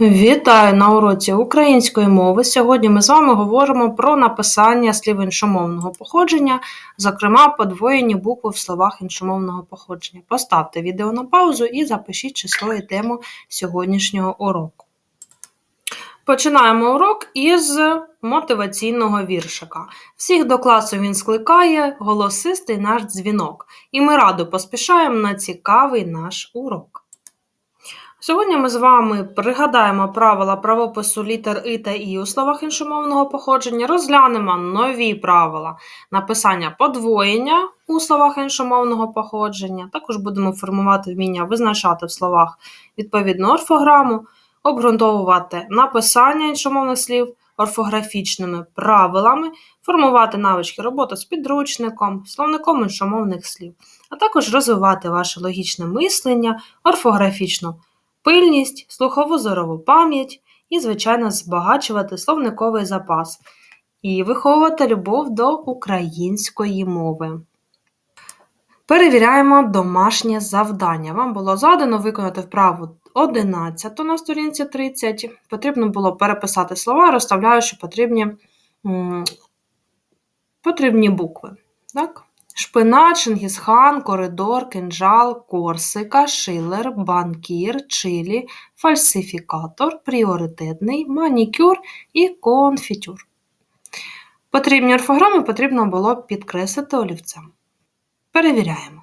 Вітаю на уроці української мови. Сьогодні ми з вами говоримо про написання слів іншомовного походження, зокрема подвоєні букви в словах іншомовного походження. Поставте відео на паузу і запишіть число і тему сьогоднішнього уроку. Починаємо урок із мотиваційного віршика. Всіх до класу він скликає голосистий наш дзвінок, і ми радо поспішаємо на цікавий наш урок. Сьогодні ми з вами пригадаємо правила правопису літер И та І у словах іншомовного походження, розглянемо нові правила написання подвоєння у словах іншомовного походження. Також будемо формувати вміння визначати в словах відповідну орфограму, обґрунтовувати написання іншомовних слів орфографічними правилами, формувати навички роботи з підручником, словником іншомовних слів, а також розвивати ваше логічне мислення, орфографічну пильність, слухову зорову пам'ять і, звичайно, збагачувати словниковий запас і виховувати любов до української мови. Перевіряємо домашнє завдання. Вам було задано виконати вправу 11 на сторінці 30. Потрібно було переписати слова, розставляючи потрібні потрібні букви. Так? Шпинат, Чингісхан, Коридор, Кинджал, Корсика, Шилер, Банкір, Чилі, Фальсифікатор, Пріоритетний, Манікюр і Конфітюр. Потрібні орфограми потрібно було підкреслити олівцем. Перевіряємо.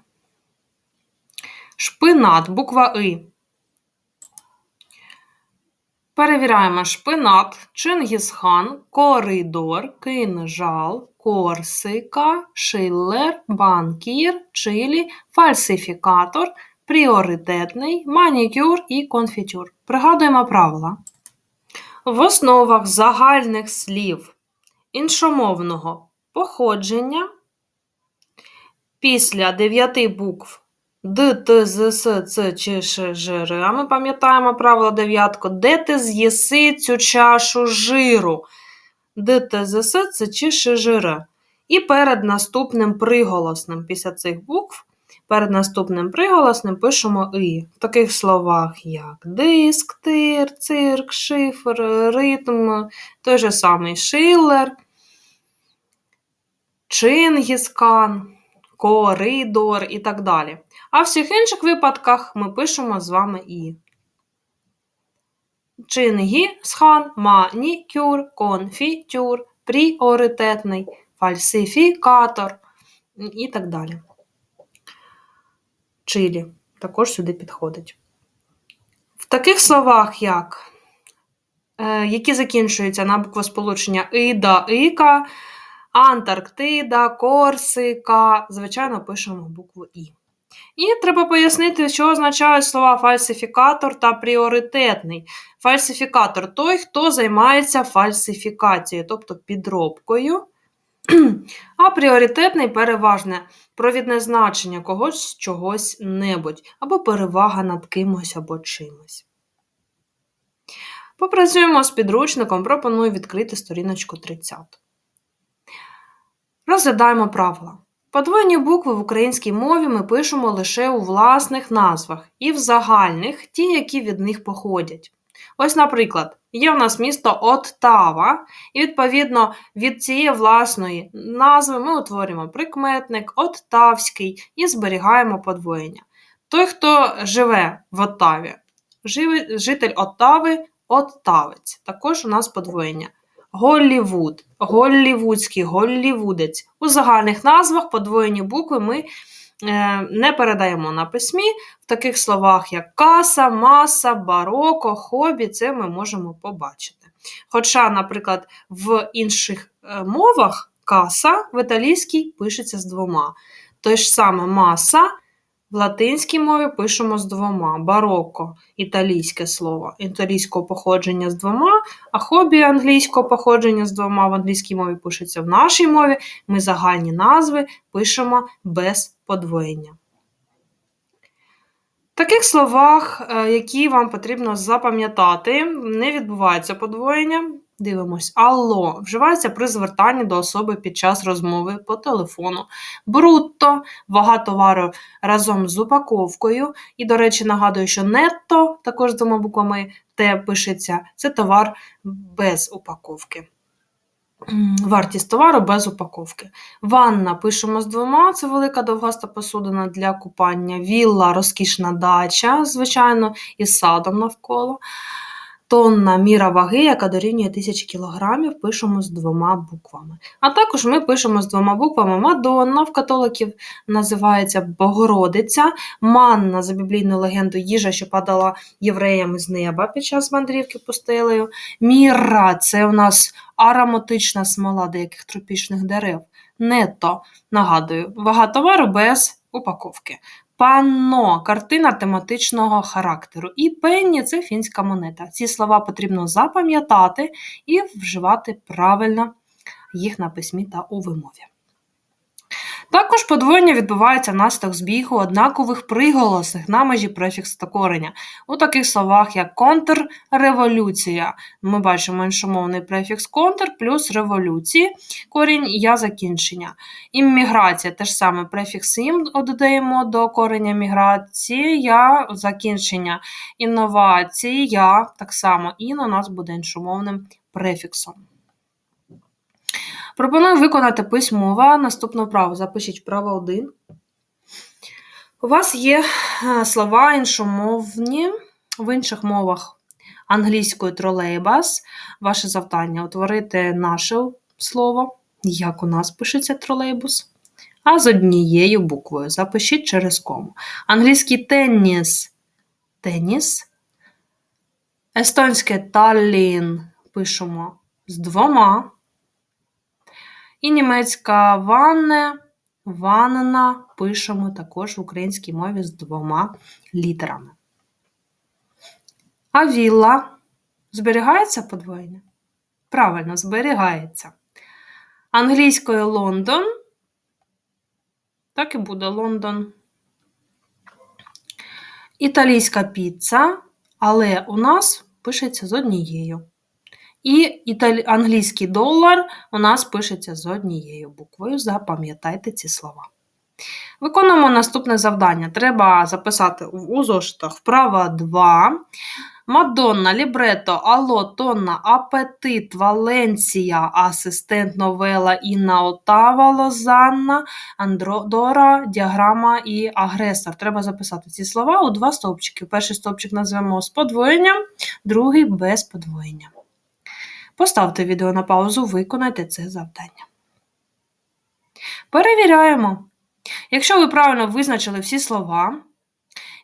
Шпинат, буква И. Перевіряємо шпинат, Чингісхан, коридор, кинжал, корсика, шиллер, банкір, чилі, фальсифікатор, пріоритетний, манікюр і конфітюр. Пригадуємо правила. В основах загальних слів іншомовного походження після дев'яти букв Д, Т, З, С, Ц, Ч, Ш, Ж, Р. А ми пам'ятаємо правило дев'ятку. Де ти з'їси цю чашу жиру? Д, Т, З, С, Ц, Ч, Ш. І перед наступним приголосним після цих букв, перед наступним приголосним пишемо І. В таких словах, як диск, тир, цирк, шифр, ритм, той же самий шилер, чингіскан, коридор і так далі. А в всіх інших випадках ми пишемо з вами І. Чингісхан, манікюр, конфітюр, пріоритетний, фальсифікатор і так далі. Чилі також сюди підходить. В таких словах, як, е, які закінчуються на буквосполучення Іда, Іка, Антарктида, Корсика, звичайно, пишемо букву І. І треба пояснити, що означають слова фальсифікатор та пріоритетний. Фальсифікатор той, хто займається фальсифікацією, тобто підробкою. А пріоритетний переважне провідне значення когось чогось небудь, або перевага над кимось або чимось. Попрацюємо з підручником, пропоную відкрити сторіночку 30. Розглядаємо правила. Подвоєні букви в українській мові ми пишемо лише у власних назвах і в загальних ті, які від них походять. Ось, наприклад, є в нас місто Оттава, і, відповідно, від цієї власної назви ми утворюємо прикметник Оттавський і зберігаємо подвоєння. Той, хто живе в Оттаві, житель Оттави Оттавець. Також у нас подвоєння. Голлівуд, голлівудський, голлівудець. У загальних назвах подвоєні букви ми е, не передаємо на письмі. В таких словах, як каса, маса, бароко, хобі, це ми можемо побачити. Хоча, наприклад, в інших е, мовах каса в італійській пишеться з двома. Той ж саме маса в латинській мові пишемо з двома. Бароко італійське слово, італійського походження з двома, а хобі англійського походження з двома в англійській мові пишеться в нашій мові. Ми загальні назви пишемо без подвоєння. В таких словах, е, які вам потрібно запам'ятати, не відбувається подвоєння. Дивимось. Алло вживається при звертанні до особи під час розмови по телефону. Брутто, вага товару разом з упаковкою. І, до речі, нагадую, що нетто, також з двома буквами Т пишеться, це товар без упаковки. Вартість товару без упаковки. Ванна пишемо з двома, це велика довгаста посудина для купання. Вілла розкішна дача, звичайно, із садом навколо. Тонна міра ваги, яка дорівнює 1000 кілограмів, пишемо з двома буквами. А також ми пишемо з двома буквами Мадонна, в католиків називається Богородиця, манна за біблійною легендою їжа, що падала євреям з неба під час мандрівки пустелею. Міра це у нас ароматична смола деяких тропічних дерев. Нето, нагадую, вага товару без упаковки. Панно картина тематичного характеру. І пенні це фінська монета. Ці слова потрібно запам'ятати і вживати правильно їх на письмі та у вимові. Також подвоєння відбувається внаслідок збігу однакових приголосних на межі префікс та кореня. У таких словах, як контрреволюція, ми бачимо іншомовний префікс контр плюс революції, корінь я закінчення. Імміграція теж саме префікс ім додаємо до кореня міграція закінчення. Інновація так само ін у нас буде іншомовним префіксом. Пропоную виконати письмова наступну вправу. Запишіть вправо 1. У вас є е, слова іншомовні в інших мовах англійською тролейбас. Ваше завдання утворити наше слово, як у нас пишеться тролейбус, а з однією буквою. Запишіть через кому. Англійський теніс теніс. Естонське Таллін пишемо з двома. І німецька ванне, ванна пишемо також в українській мові з двома літерами. А вілла зберігається подвоєння? Правильно, зберігається. Англійською Лондон. Так і буде Лондон. Італійська піца, але у нас пишеться з однією. І італі... англійський долар у нас пишеться з однією буквою. Запам'ятайте ці слова. Виконуємо наступне завдання. Треба записати у зошитах вправа 2. Мадонна, лібрето, Алло, Тонна, Апетит, Валенсія, Асистент, Новела, Інна, Отава, Лозанна, Андродора, Діаграма і Агресор. Треба записати ці слова у два стовпчики. Перший стовпчик назвемо з подвоєнням, другий без подвоєння. Поставте відео на паузу, виконайте це завдання. Перевіряємо. Якщо ви правильно визначили всі слова,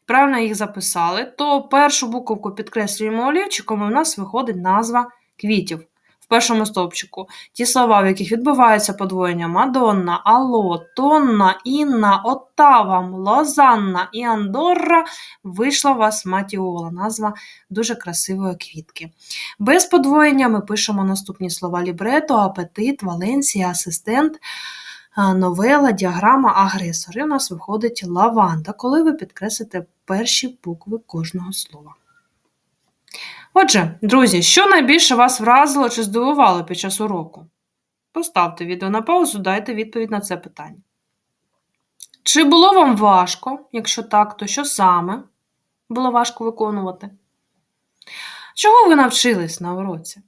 правильно їх записали, то першу буковку підкреслюємо олівчиком, і в нас виходить назва квітів. Першому стовпчику ті слова, в яких відбувається подвоєння Мадонна, Алло, Тонна, Інна, Оттава, Лозанна і Андорра, вийшла у вас Матіола, назва дуже красивої квітки. Без подвоєння ми пишемо наступні слова: лібрето, апетит, Валенсія, асистент. Новела, діаграма, агресор. У нас виходить лаванда, коли ви підкреслите перші букви кожного слова. Отже, друзі, що найбільше вас вразило чи здивувало під час уроку? Поставте відео на паузу, дайте відповідь на це питання. Чи було вам важко? Якщо так, то що саме було важко виконувати? Чого ви навчились на уроці?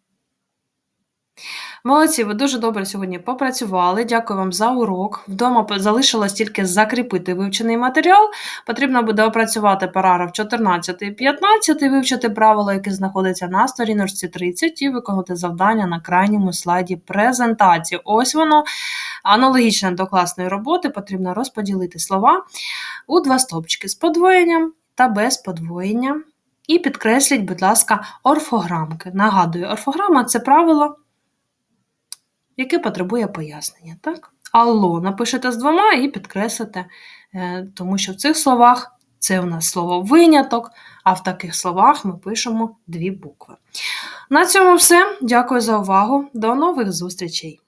Молодці, ви дуже добре сьогодні попрацювали. Дякую вам за урок. Вдома залишилось тільки закріпити вивчений матеріал. Потрібно буде опрацювати параграф 14 і 15, вивчити правила, які знаходяться на сторіночці 30, і виконати завдання на крайньому слайді презентації. Ось воно аналогічне до класної роботи. Потрібно розподілити слова у два стопчики з подвоєнням та без подвоєння. І підкресліть, будь ласка, орфограмки. Нагадую, орфограма це правило яке потребує пояснення. Так? Алло напишете з двома і підкреслите, е, тому що в цих словах це у нас слово виняток, а в таких словах ми пишемо дві букви. На цьому все. Дякую за увагу. До нових зустрічей!